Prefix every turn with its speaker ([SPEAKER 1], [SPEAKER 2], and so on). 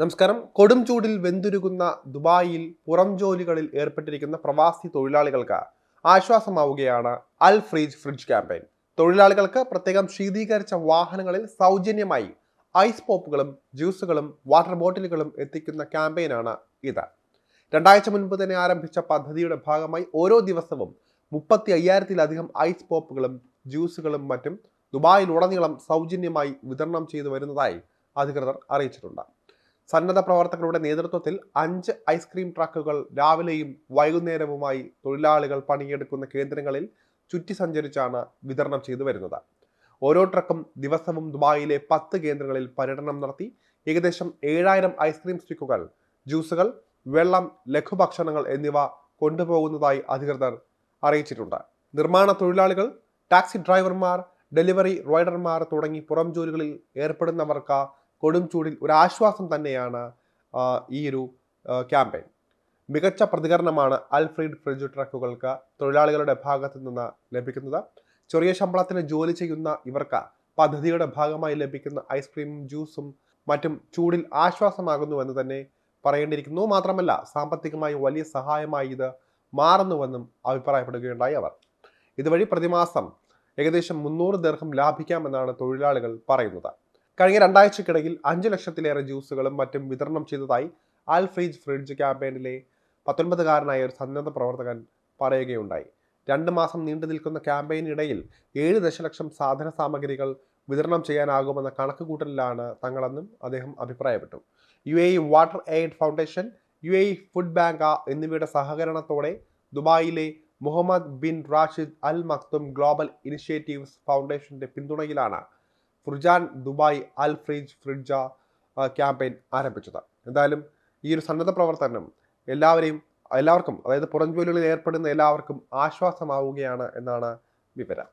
[SPEAKER 1] നമസ്കാരം. കൊടും ചൂടിൽ വെന്തുരുകുന്ന ദുബായിൽ പുറം ജോലികളിൽ ഏർപ്പെട്ടിരിക്കുന്ന പ്രവാസി തൊഴിലാളികൾക്ക് ആശ്വാസമാവുകയാണ് അൽ ഫ്രീജ് ഫ്രിഡ്ജ് ക്യാമ്പയിൻ തൊഴിലാളികൾക്ക് പ്രത്യേകം ശീതീകരിച്ച വാഹനങ്ങളിൽ സൗജന്യമായി ഐസ് പോപ്പുകളും ജ്യൂസുകളും വാട്ടർ ബോട്ടിലുകളും എത്തിക്കുന്ന ക്യാമ്പയിനാണ് ഇത്. രണ്ടാഴ്ച മുൻപ് തന്നെ ആരംഭിച്ച പദ്ധതിയുടെ ഭാഗമായി ഓരോ ദിവസവും മുപ്പത്തി അയ്യായിരത്തിലധികം ഐസ് പോപ്പുകളും ജ്യൂസുകളും മറ്റും ദുബായിലുടനീളം സൗജന്യമായി വിതരണം ചെയ്തു വരുന്നതായി അധികൃതർ അറിയിച്ചിട്ടുണ്ട്. സന്നദ്ധ പ്രവർത്തകരുടെ നേതൃത്വത്തിൽ അഞ്ച് ഐസ്ക്രീം ട്രക്കുകൾ രാവിലെയും വൈകുന്നേരവുമായി തൊഴിലാളികൾ പണിയെടുക്കുന്ന കേന്ദ്രങ്ങളിൽ ചുറ്റി സഞ്ചരിച്ചാണ് വിതരണം ചെയ്തു വരുന്നത്. ഓരോ ട്രക്കും ദിവസവും ദുബായിലെ പത്ത് കേന്ദ്രങ്ങളിൽ പര്യടനം നടത്തി ഏകദേശം ഏഴായിരം ഐസ്ക്രീം സ്റ്റിക്കുകൾ ജ്യൂസുകൾ വെള്ളം ലഘുഭക്ഷണങ്ങൾ എന്നിവ കൊണ്ടുപോകുന്നതായി അധികൃതർ അറിയിച്ചിട്ടുണ്ട്. നിർമ്മാണ തൊഴിലാളികൾ ടാക്സി ഡ്രൈവർമാർ ഡെലിവറി റൈഡർമാർ തുടങ്ങി പുറം ജോലികളിൽ ഏർപ്പെടുന്നവർക്ക് കൊടും ചൂടിൽ ഒരു ആശ്വാസം തന്നെയാണ് ഈ ഒരു ക്യാമ്പയിൻ. മികച്ച പ്രതികരണമാണ് അൽഫ്രീഡ് ഫ്രിഡ്ജ് ട്രക്കുകൾക്ക് തൊഴിലാളികളുടെ ഭാഗത്തു നിന്ന് ലഭിക്കുന്നത്. ചെറിയ ശമ്പളത്തിന് ജോലി ചെയ്യുന്ന ഇവർക്ക് പദ്ധതിയുടെ ഭാഗമായി ലഭിക്കുന്ന ഐസ്ക്രീമും ജ്യൂസും മറ്റും ചൂടിൽ ആശ്വാസമാകുന്നുവെന്ന് തന്നെ പറയേണ്ടിയിരിക്കുന്നു. മാത്രമല്ല സാമ്പത്തികമായി വലിയ സഹായമായി ഇത് മാറുന്നുവെന്നും അഭിപ്രായപ്പെടുകയുണ്ടായി അവർ. ഇതുവഴി പ്രതിമാസം ഏകദേശം മുന്നൂറ് ദീർഘം ലാഭിക്കാമെന്നാണ് തൊഴിലാളികൾ പറയുന്നത്. കഴിഞ്ഞ രണ്ടാഴ്ചക്കിടയിൽ അഞ്ച് ലക്ഷത്തിലേറെ ജ്യൂസുകളും മറ്റും വിതരണം ചെയ്തതായി ആൽ ഫ്രീജ് ഫ്രിഡ്ജ് ക്യാമ്പയിനിലെ പത്തൊൻപതുകാരനായ ഒരു സന്നദ്ധ പ്രവർത്തകൻ പറയുകയുണ്ടായി. രണ്ട് മാസം നീണ്ടു നിൽക്കുന്ന ക്യാമ്പയിനിടയിൽ ഏഴ് ദശലക്ഷം സാധന സാമഗ്രികൾ വിതരണം ചെയ്യാനാകുമെന്ന കണക്കുകൂട്ടലിലാണ് തങ്ങളെന്നും അദ്ദേഹം അഭിപ്രായപ്പെട്ടു. U A water aid foundation U A food bank എന്നിവയുടെ സഹകരണത്തോടെ ദുബായിലെ Mohammed bin Rashid Al Maktoum global initiatives ഫൗണ്ടേഷന്റെ പിന്തുണയിലാണ് Furjan Dubai Al Frij fridge campaign ആരംഭിച്ചത്. എന്തായാലും ഈ ഒരു സന്നദ്ധ പ്രവർത്തനം എല്ലാവരെയും എല്ലാവർക്കും അതായത് പുറംജോലികളിൽ ഏർപ്പെടുന്ന എല്ലാവർക്കും ആശ്വാസമാവുകയാണ് എന്നാണ് വിവരം.